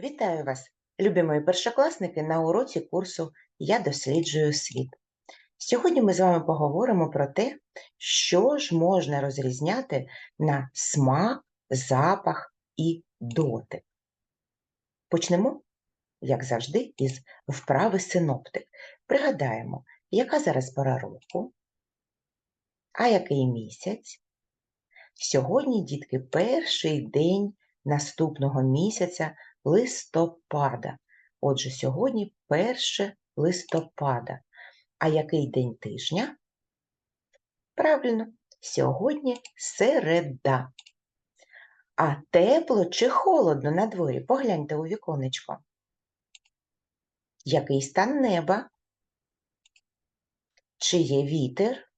Вітаю вас, любі мої першокласники, на уроці курсу Я досліджую світ. Сьогодні ми з вами поговоримо про те, що ж можна розрізняти на смак, запах і дотик. Почнемо, як завжди, із вправи синоптик. Пригадаємо, яка зараз пора року, а який місяць. Сьогодні, дітки, перший день наступного місяця листопада. Отже, сьогодні 1 листопада. А який день тижня? Правильно, сьогодні середа. А тепло чи холодно на дворі? Погляньте у віконечко. Який стан неба? Чи є вітер?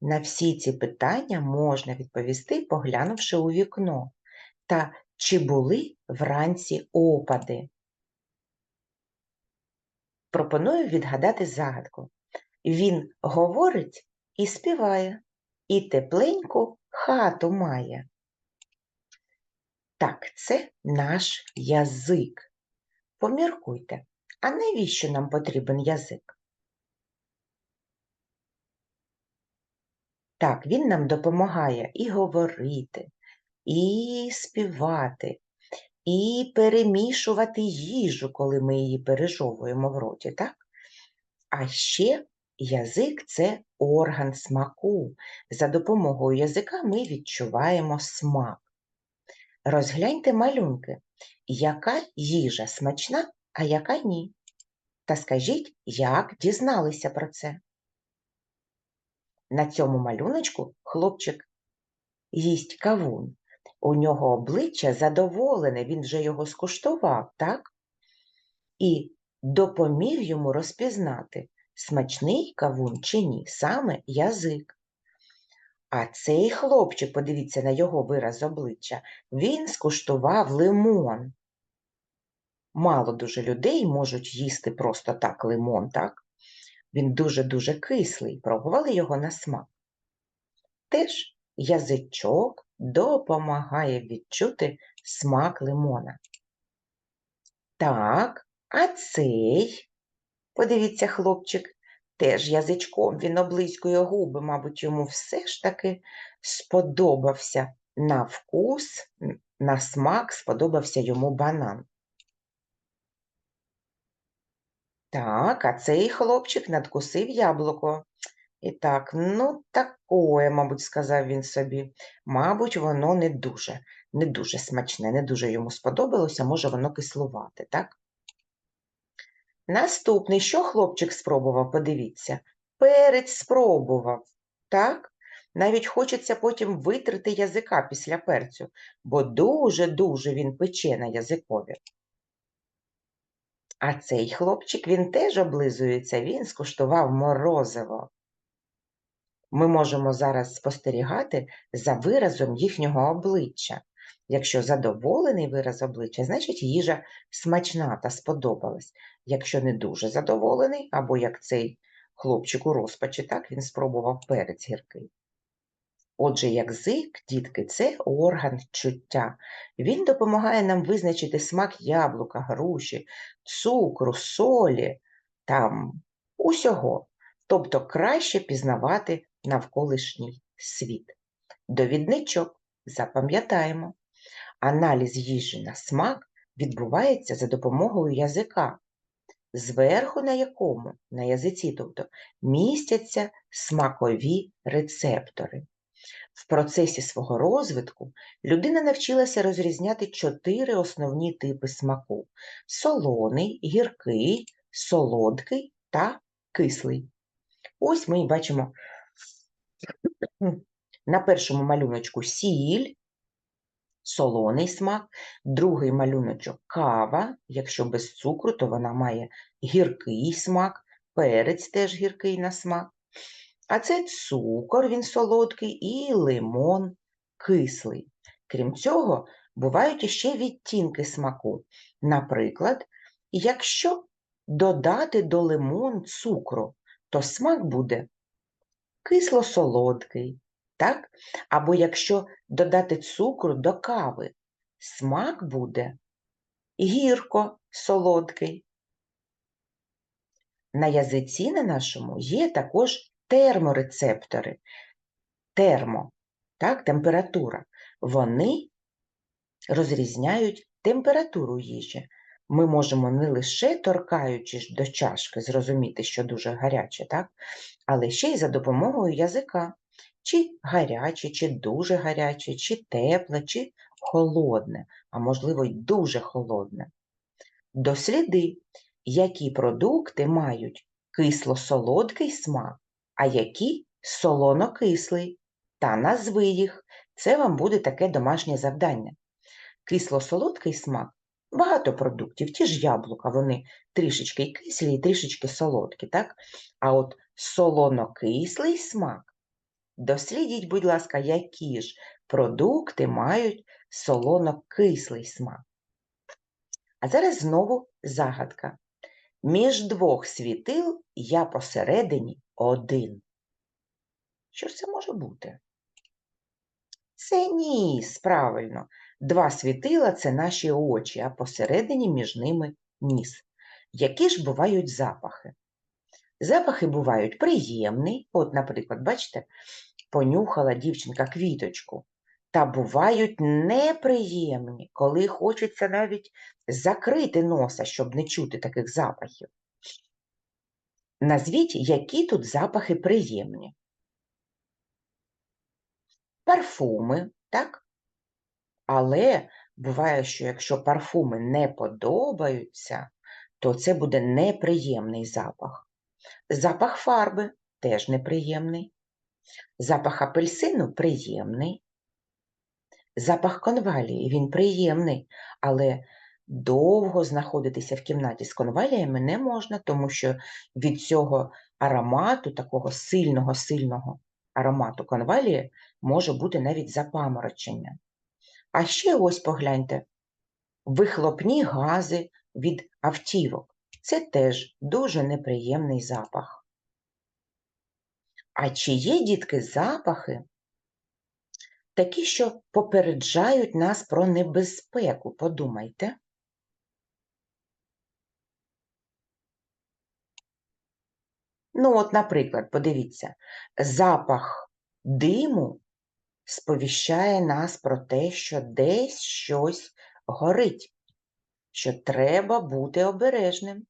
На всі ці питання можна відповісти, поглянувши у вікно. Та чи були вранці опади? Пропоную відгадати загадку. Він говорить і співає, і тепленьку хату має. Так, це наш язик. Поміркуйте, а навіщо нам потрібен язик? Так, він нам допомагає і говорити, і співати, і перемішувати їжу, коли ми її пережовуємо в роті, так? А ще язик це орган смаку. За допомогою язика ми відчуваємо смак. Розгляньте малюнки, яка їжа смачна, а яка ні. Та скажіть, як дізналися про це? На цьому малюночку хлопчик їсть кавун. У нього обличчя задоволене, він вже його скуштував, так? І допоміг йому розпізнати, смачний кавун чи ні, саме язик. А цей хлопчик, подивіться на його вираз обличчя, він скуштував лимон. Мало дуже людей можуть їсти просто так лимон, так? Він дуже-дуже кислий, пробували його на смак. Теж язичок допомагає відчути смак лимона. Так, а цей, подивіться, хлопчик, теж язичком він облизькує губи, мабуть, йому все ж таки сподобався на вкус, на смак, сподобався йому банан. Так, а цей хлопчик надкусив яблуко. І так, ну, такое, мабуть, сказав він собі. Мабуть, воно не дуже, не дуже смачне, не дуже йому сподобалося, може, воно кислувати, так? Наступний, що хлопчик спробував, подивіться, перець спробував, так? Навіть хочеться потім витрити язика після перцю, бо дуже-дуже він пече на язикові. А цей хлопчик, він теж облизується, він скуштував морозиво. Ми можемо зараз спостерігати за виразом їхнього обличчя. Якщо задоволений вираз обличчя, значить їжа смачна та сподобалась. Якщо не дуже задоволений, або як цей хлопчик у розпачі, так він спробував перець гіркий. Отже, язик, дітки, це орган чуття. Він допомагає нам визначити смак яблука, груші, цукру, солі, там усього. Тобто краще пізнавати навколишній світ. Довідничок, запам'ятаємо, аналіз їжі на смак відбувається за допомогою язика, зверху на якому, на язиці, тобто, містяться смакові рецептори. В процесі свого розвитку людина навчилася розрізняти чотири основні типи смаку: солоний, гіркий, солодкий та кислий. Ось ми бачимо на першому малюночку сіль, солоний смак, другий малюночок кава, якщо без цукру, то вона має гіркий смак, перець теж гіркий на смак. А це цукор, він солодкий, і лимон кислий. Крім цього, бувають іще відтінки смаку. Наприклад, якщо додати до лимон цукру, то смак буде кисло-солодкий, так? Або якщо додати цукру до кави, смак буде гірко солодкий. На язиці на нашому є також терморецептори. Термо, так, температура. Вони розрізняють температуру їжі. Ми можемо не лише торкаючись до чашки, зрозуміти, що дуже гаряче, так? Але ще й за допомогою язика. Чи гаряче, чи дуже гаряче, чи тепле, чи холодне, а можливо й дуже холодне. Досліди, які продукти мають кисло-солодкий смак, а які солоно-кислий, та назви їх. Це вам буде таке домашнє завдання. Кисло-солодкий смак багато продуктів, ті ж яблука, вони трішечки кислі і трішечки солодкі, так? А от солоно-кислий смак, дослідіть, будь ласка, які ж продукти мають солоно-кислий смак. А зараз знову загадка. Між двох світил я посередині один. Що ж це може бути? Це ніс, правильно. Два світила це наші очі, а посередині між ними ніс. Які ж бувають запахи? Запахи бувають приємні, от, наприклад, бачите, понюхала дівчинка квіточку, та бувають неприємні, коли хочеться навіть закрити носа, щоб не чути таких запахів. Назвіть, які тут запахи приємні. Парфуми, так? Але буває, що якщо парфуми не подобаються, то це буде неприємний запах. Запах фарби теж неприємний. Запах апельсину приємний. Запах конвалії він приємний, але довго знаходитися в кімнаті з конваліями не можна, тому що від цього аромату, такого сильного-сильного аромату конвалії, може бути навіть запаморочення. А ще ось погляньте, вихлопні гази від автівок. Це теж дуже неприємний запах. А чи є, дітки, запахи, такі, що попереджають нас про небезпеку? Подумайте. Ну, от, наприклад, подивіться, запах диму сповіщає нас про те, що десь щось горить, що треба бути обережним.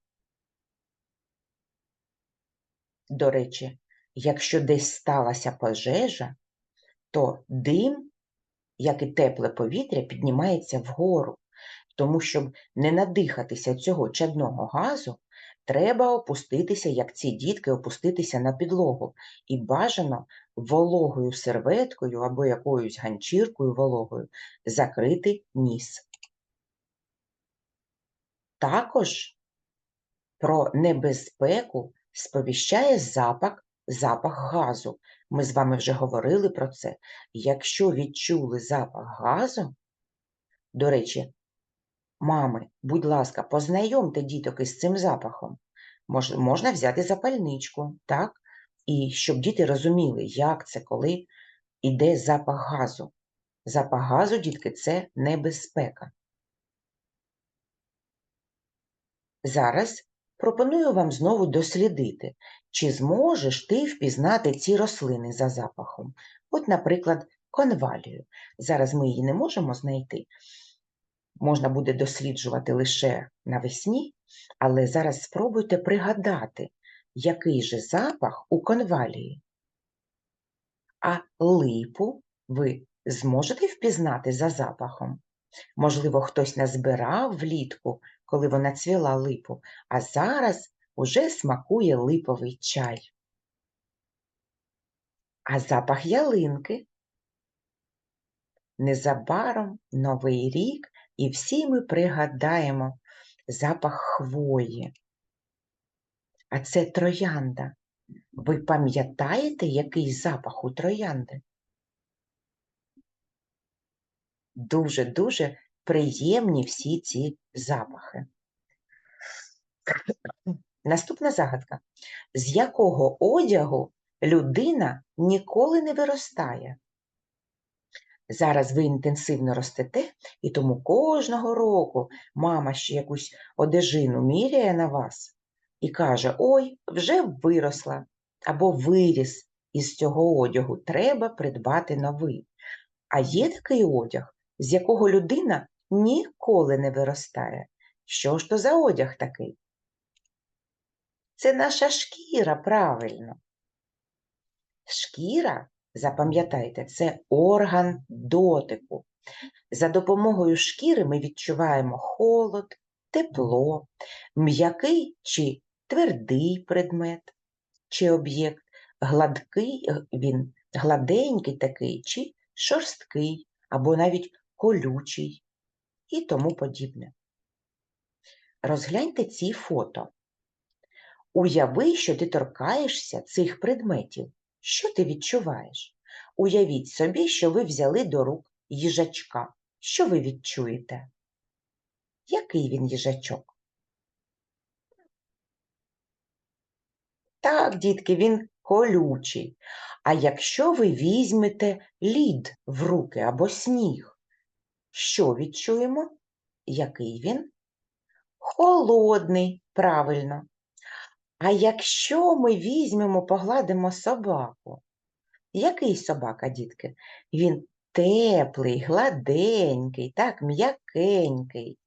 До речі, якщо десь сталася пожежа, то дим, як і тепле повітря, піднімається вгору, тому щоб не надихатися цього чадного газу, треба опуститися, як ці дітки, опуститися на підлогу і бажано вологою серветкою або якоюсь ганчіркою вологою закрити ніс. Також про небезпеку сповіщає запах, запах газу. Ми з вами вже говорили про це. Якщо відчули запах газу, до речі, мами, будь ласка, познайомте діток із цим запахом. Мож, можна взяти запальничку, так? І щоб діти розуміли, як це, коли йде запах газу. Запах газу, дітки, це небезпека. Зараз пропоную вам знову дослідити, чи зможеш ти впізнати ці рослини за запахом. От, наприклад, конвалію. Зараз ми її не можемо знайти. Можна буде досліджувати лише навесні, але зараз спробуйте пригадати, який же запах у конвалії. А липу ви зможете впізнати за запахом? Можливо, хтось назбирав влітку, коли вона цвіла липу, а зараз уже смакує липовий чай. А запах ялинки. Незабаром Новий рік, і всі ми пригадаємо запах хвої. А це троянда. Ви пам'ятаєте, який запах у троянди? Дуже-дуже приємні всі ці запахи. Наступна загадка. З якого одягу людина ніколи не виростає? Зараз ви інтенсивно ростете І тому кожного року мама ще якусь одежину міряє на вас і каже: Ой, вже виросла або виріс із цього одягу, треба придбати новий. А є такий одяг, з якого людина ніколи не виростає. Що ж то за одяг такий? Це наша шкіра, правильно. Шкіра, запам'ятайте, це орган дотику. За допомогою шкіри ми відчуваємо холод, тепло, м'який чи твердий предмет чи об'єкт, гладкий е, він, гладенький такий, чи шорсткий, або навіть колючий і тому подібне. Розгляньте ці фото. Уяви, що ти торкаєшся цих предметів. Що ти відчуваєш? Уявіть собі, що ви взяли до рук їжачка. Що ви відчуєте? Який він їжачок? Так, дітки, він колючий. А якщо ви візьмете лід в руки або сніг, що відчуємо? Який він? Холодний, правильно. А якщо ми візьмемо, погладимо собаку, який собака, дітки? Він теплий, гладенький, так, м'якенький.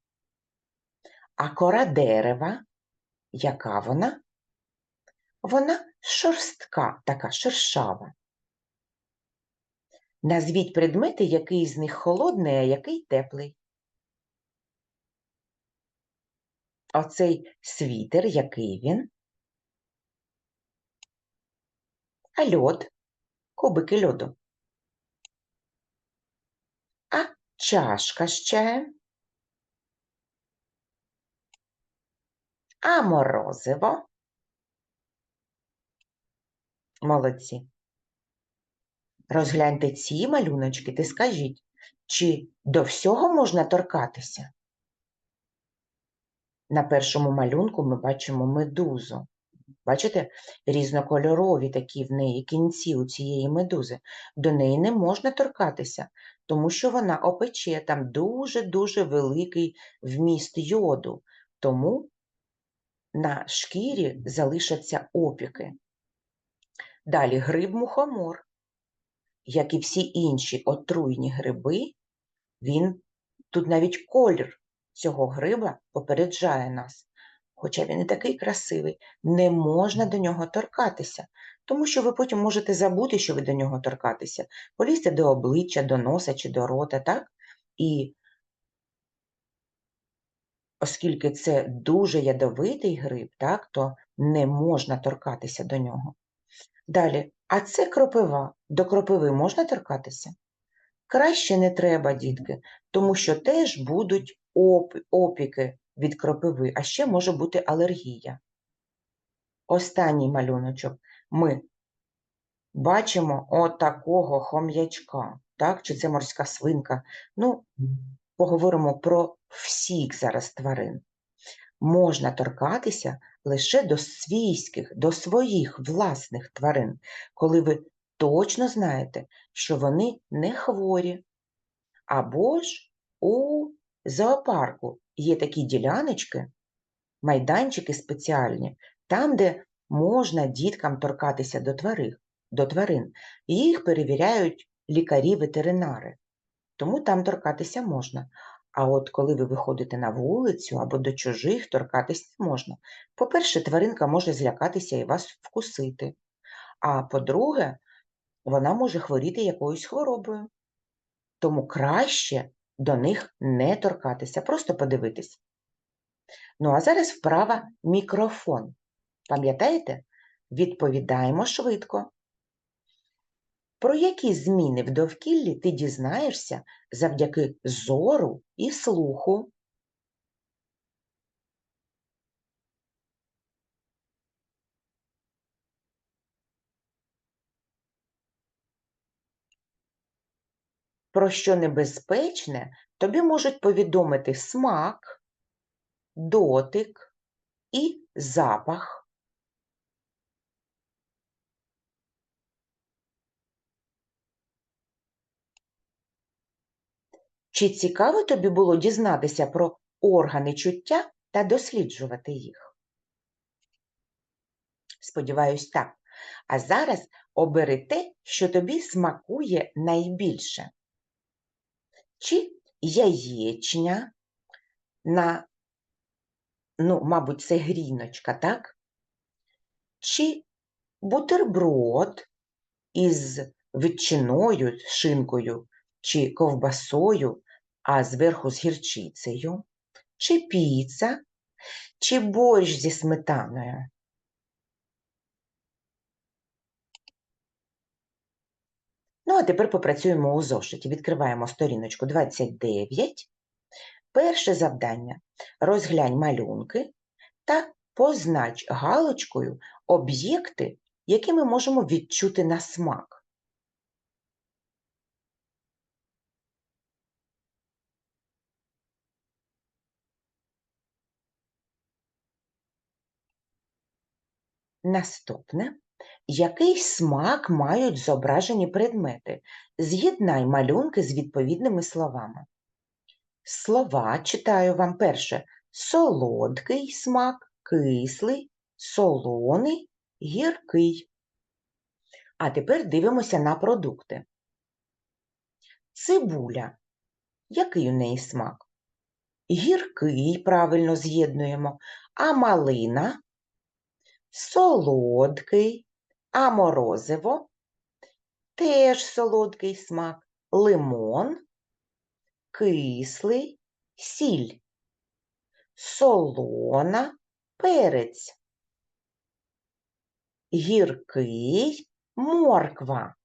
А кора дерева, яка вона? Вона шорстка, така шершава. Назвіть предмети, який з них холодний, а який теплий. Оцей світер, який він? А льод, кубики льоду. А чашка чаєм? А морозиво? Молодці. Розгляньте ці малюночки ти скажіть, чи до всього можна торкатися? На першому малюнку ми бачимо медузу. Бачите, різнокольорові такі в неї кінці у цієї медузи. До неї не можна торкатися, тому що вона опече там дуже-дуже великий вміст йоду, тому на шкірі залишаться опіки. Далі гриб мухомор. Як і всі інші отруйні гриби, він тут навіть колір цього гриба попереджає нас. Хоча він і такий красивий, не можна до нього торкатися, тому що ви потім можете забути, що ви до нього торкатися, полізти до обличчя, до носа чи до рота, так? І оскільки це дуже ядовитий гриб, так, то не можна торкатися до нього. Далі, а це кропива. До кропиви можна торкатися? Краще не треба, дітки, тому що теж будуть опіки від кропиви, а ще може бути алергія. Останній малюночок ми бачимо отакого хом'ячка, так? чи це морська свинка. Ну, поговоримо про всіх зараз тварин. Можна торкатися лише до свійських, до своїх власних тварин, коли ви точно знаєте, що вони не хворі. Або ж у зоопарку є такі діляночки, майданчики спеціальні, там, де можна діткам торкатися до тварин, до тварин. Їх перевіряють лікарі-ветеринари. Тому там торкатися можна. А от коли ви виходите на вулицю або до чужих, торкатись не можна. По-перше, тваринка може злякатися і вас вкусити. А по-друге, вона може хворіти якоюсь хворобою. Тому краще до них не торкатися, просто подивитись. Ну, а зараз вправа мікрофон. Пам'ятаєте? Відповідаємо швидко. Про які зміни в довкіллі ти дізнаєшся завдяки зору і слуху? Про що небезпечне тобі можуть повідомити смак, дотик і запах. Чи цікаво тобі було дізнатися про органи чуття та досліджувати їх? Сподіваюсь, так. А зараз обери те, що тобі смакує найбільше. Чи яєчня на, ну, мабуть, це гріночка, так? Чи бутерброд із ветчиною, шинкою чи ковбасою, а зверху з гірчицею, чи піца, чи борщ зі сметаною. Ну, а тепер попрацюємо у зошиті. Відкриваємо сторіночку 29. Перше завдання. Розглянь малюнки та познач галочкою об'єкти, які ми можемо відчути на смак. Наступне. Який смак мають зображені предмети? З'єднай малюнки з відповідними словами. Слова читаю вам перше. Солодкий смак, кислий, солоний, гіркий. А тепер дивимося на продукти. Цибуля. Який у неї смак? Гіркий, правильно з'єднуємо, а малина солодкий, а морозиво теж солодкий смак, лимон, кислий, сіль, солона, перець, гіркий, морква,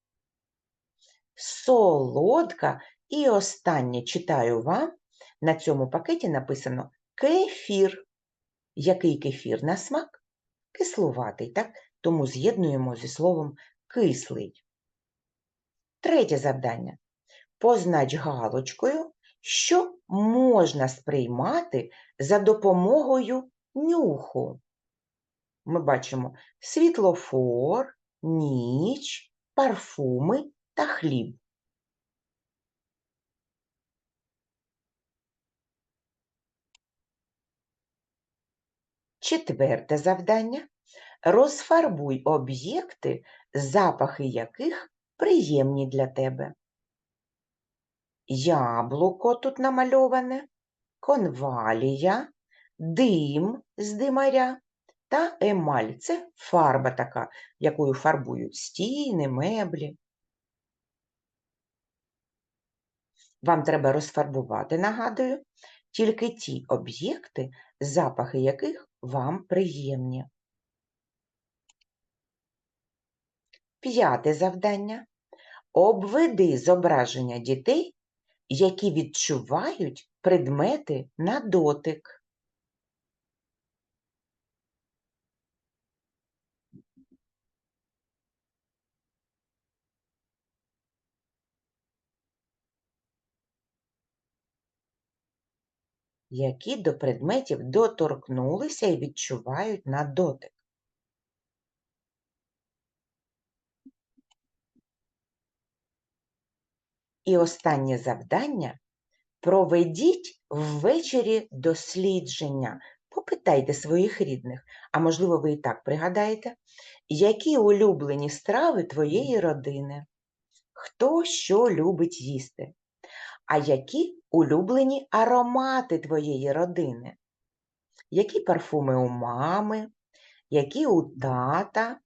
солодка і останнє читаю вам. На цьому пакеті написано кефір. Який кефір на смак? Кислуватий, так? Тому з'єднуємо зі словом кислий. Третє завдання. Познач галочкою, що можна сприймати за допомогою нюху. Ми бачимо світлофор, ніч, парфуми та хліб. Четверте завдання. Розфарбуй об'єкти, запахи яких приємні для тебе. Яблуко тут намальоване, конвалія, дим з димаря та емаль. Це фарба така, якою фарбують стіни, меблі. Вам треба розфарбувати, нагадую, тільки ті об'єкти, запахи яких вам приємні. П'яте завдання. Обведи зображення дітей, які відчувають предмети на дотик. Які до предметів доторкнулися і відчувають на дотик. І останнє завдання проведіть ввечері дослідження. Попитайте своїх рідних, а можливо, ви і так пригадаєте, які улюблені страви твоєї родини, хто що любить їсти, а які улюблені аромати твоєї родини, які парфуми у мами, які у тата,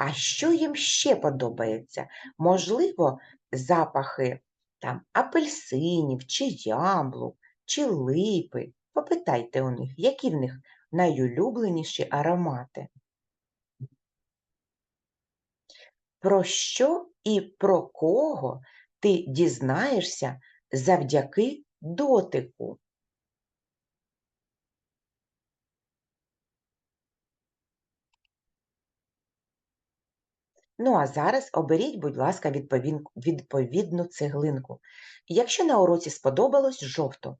а що їм ще подобається? Можливо, запахи там апельсинів, чи яблук, чи липи. Попитайте у них, які в них найулюбленіші аромати. Про що і про кого ти дізнаєшся завдяки дотику? Ну, а зараз оберіть, будь ласка, відповідну цеглинку. Якщо на уроці сподобалось жовто,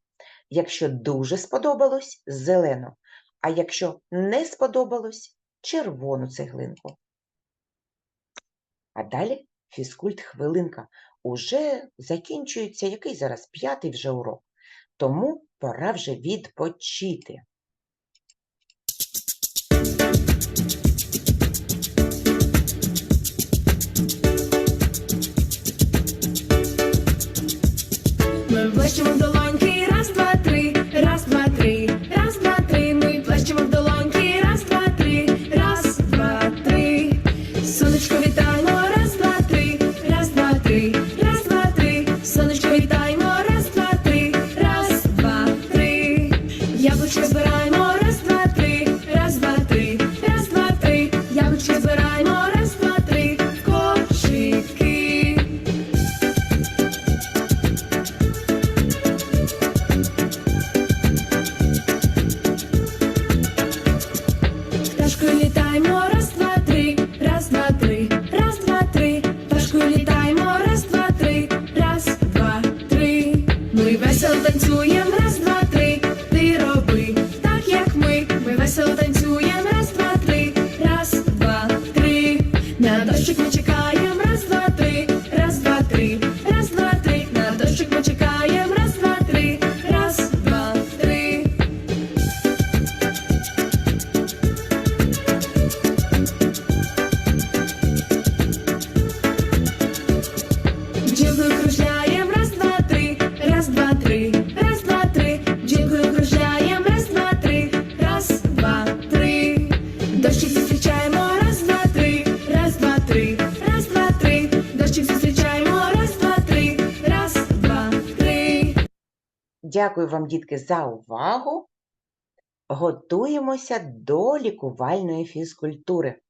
якщо дуже сподобалось зелену, а якщо не сподобалось червону цеглинку. А далі фізкульт хвилинка. уже закінчується який зараз п'ятий вже урок. Тому пора вже відпочити. Дякую вам, дітки, за увагу. Готуємося до лікувальної фізкультури.